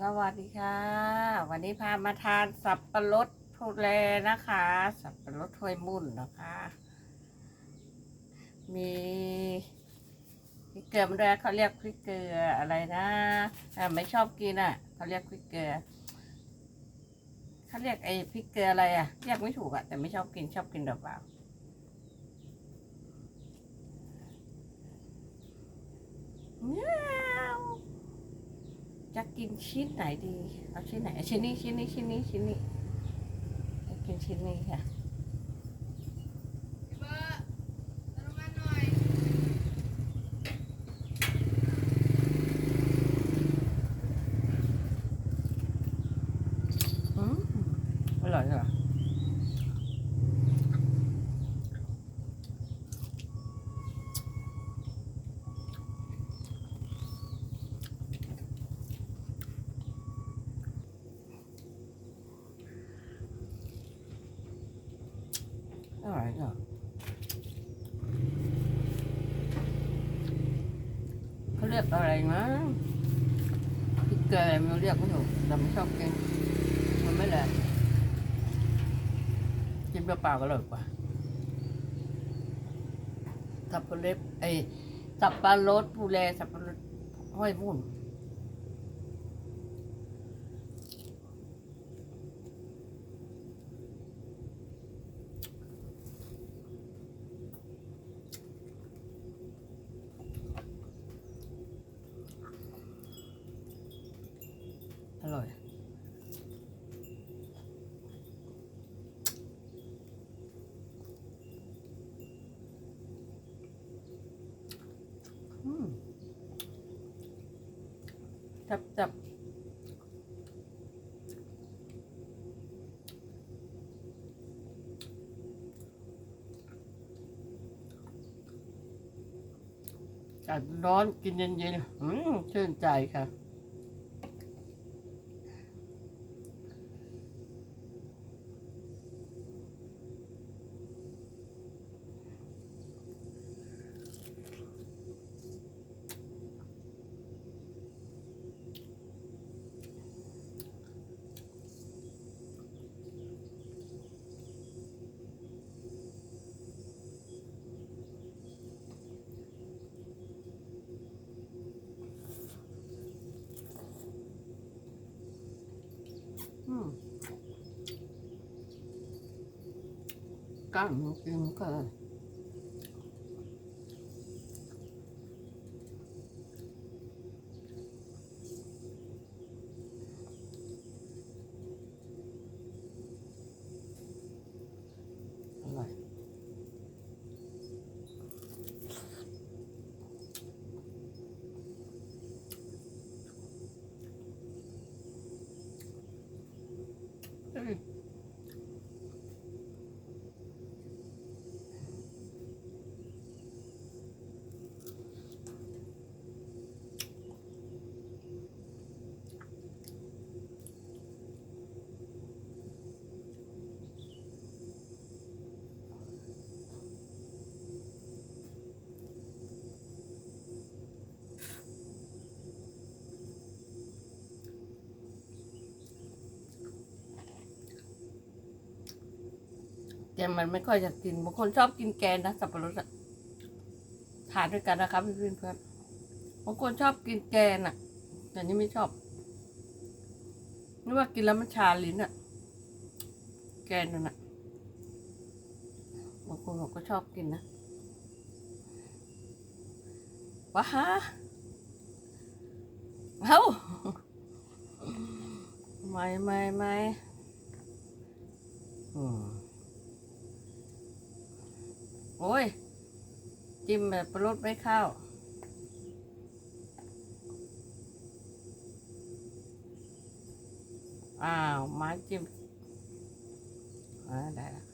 สวัสดีค่ะ วันนี้พามาทานสับปะรดทุเรนะคะ สับปะรดถ้วยมุ่นนะคะ มีพริกเกลือมาด้วยเขาเรียกพริกเกลืออะไรนะอ่ไม่ชอบกินอะเขาเรียกพริกเกลือเขาเรียกไอ้พริกเกลืออะไรอะเรียกไม่ถูกอะแต่ไม่ชอบกินชอบกินเปล่าเงี้ย จะกินชิ้นไหนดี เอาชิ้นไหนเอาชิ้นนี้ชิ้นนี้ชิ้นนี้ชิ้นนี้กินชิ้นนี้ค่ะ พี่เบอร์เติมน้ำมันหน่อย อืมอร่อยเหรอ อร่อยเขาเรียกอะไรนะพริกเกลืออะไรไม่รู้เรียกไม่ถูกแต่ไม่ชอบกินมันไม่แหลมกินเปล่าๆก็อร่อยกว่าสับปะรดไอยสับปะรดปูแลสับปะรดห้อยมุ่นอร่อย อืม จับจับจัดร้อนกินเย็นๆอืมชื่นใจค่ะ กั้งกินก็ แต่มันไม่ค่อยจะกินบางคนชอบกินแกนนะสับปะรดทานด้วยกันนะครับเพื่อนๆเพื่อนบางคนชอบกินแกนอะแต่นี่ไม่ชอบนึกว่ากินแล้วมันชาลิ้นอะแกนนั่นอะบางคนเขาก็ชอบกินนะว้าฮะเอ้าไม่ไม่ไม่อืม โอ้ย จิ้มแบบปลดไม่เข้า อ้าวไม้จิ้มอ่าได้ละ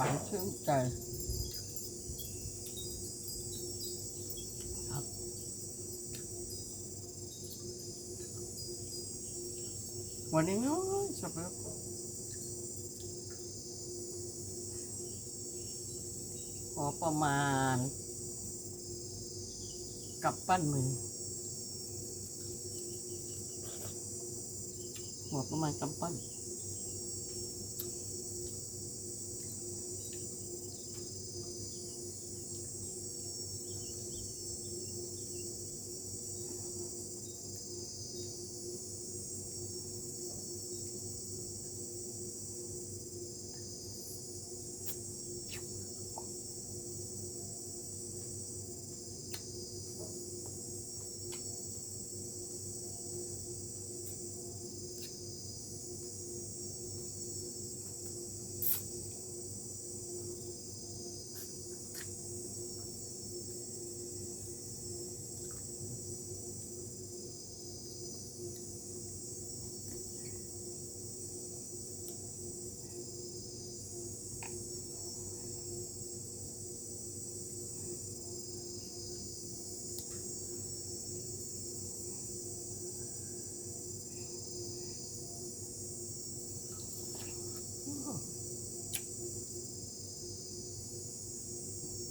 หวานชื่นใจหัวันนี้น้อยสับปะรดพอประมาณ กับปั้นมือหัวประมาณกำปั้น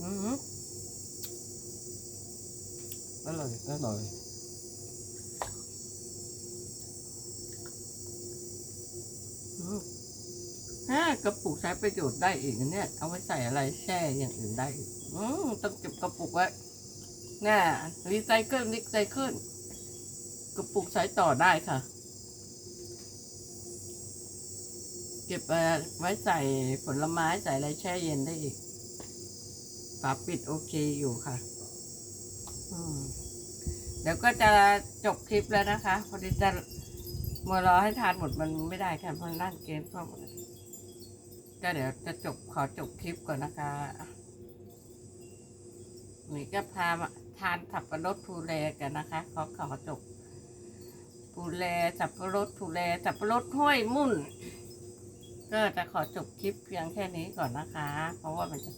อืม อร่อยอร่อยอืมห้ากระปุกใช้ประโยชน์ได้อีกเนี่ย เอาไว้ใส่อะไรแช่อย่างอื่นได้อีกอืมต้องเก็บกระปุกไว้น่ะรีไซเคิลรีไซเคิลกระปุกใช้ต่อได้ค่ะ เก็บไว้ใส่ผลไม้ใส่อะไรแช่เย็นได้อีกฝาปิดโอเคอยู่ค่ะ เดี๋ยวก็จะจบคลิปแล้วนะคะ พอดีจะมัวรอให้ทานหมดมันไม่ได้ค่ะเพราะนั่งเกมเพราะก็เดี๋ยวจะจบขอจบคลิปก่อนนะคะนี่ก็พาทานสับปะรดภูแลกันนะคะ ขอขอจบภูแลสับปะรดภูแลสับปะรดห้วยมุ่น ก็จะขอจบคลิปเพียงแค่นี้ก่อนนะคะ เพราะว่ามันจะ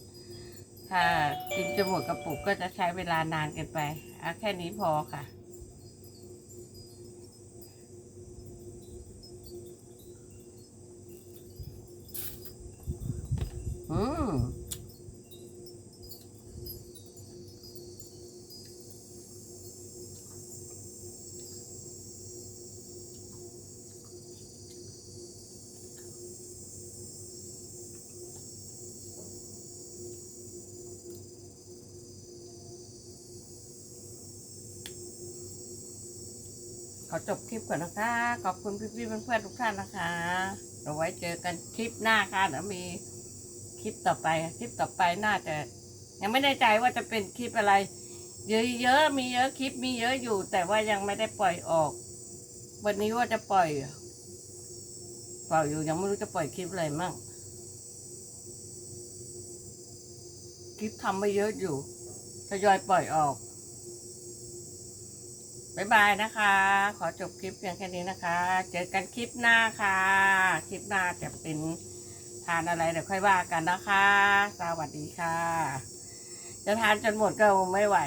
ถ้ากินจมูกกระปุกก็จะใช้เวลานานเกินไปเอาแค่นี้พอค่ะ ขอจบคลิปก่อนนะคะ ขอบคุณพี่ๆเพื่อนๆทุกท่านนะคะ เราไว้เจอกันคลิปหน้าค่ะเดี๋ยวมีคลิปต่อไป คลิปต่อไปน่าจะ ยังไม่แน่ใจว่าจะเป็นคลิปอะไร เยอะๆมีเยอะคลิปมีเยอะอยู่ แต่ว่ายังไม่ได้ปล่อยออก วันนี้ว่าจะปล่อยปล่อยอยู่ยังไม่รู้จะปล่อยคลิปอะไรมั่งคลิปทำไปเยอะอยู่ทยอยปล่อยออก บ๊ายบายนะคะ ขอจบคลิปเพียงแค่นี้นะคะ เจอกันคลิปหน้าค่ะ คลิปหน้าจะเป็นทานอะไรเดี๋ยวค่อยว่ากันนะคะ สวัสดีค่ะ จะทานจนหมดก็ไม่ไหว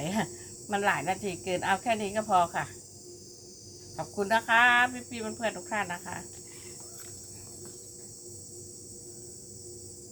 มันหลายนาทีเกิน เอาแค่นี้ก็พอค่ะ ขอบคุณนะคะ พี่ๆเพื่อนๆทุกท่านนะคะ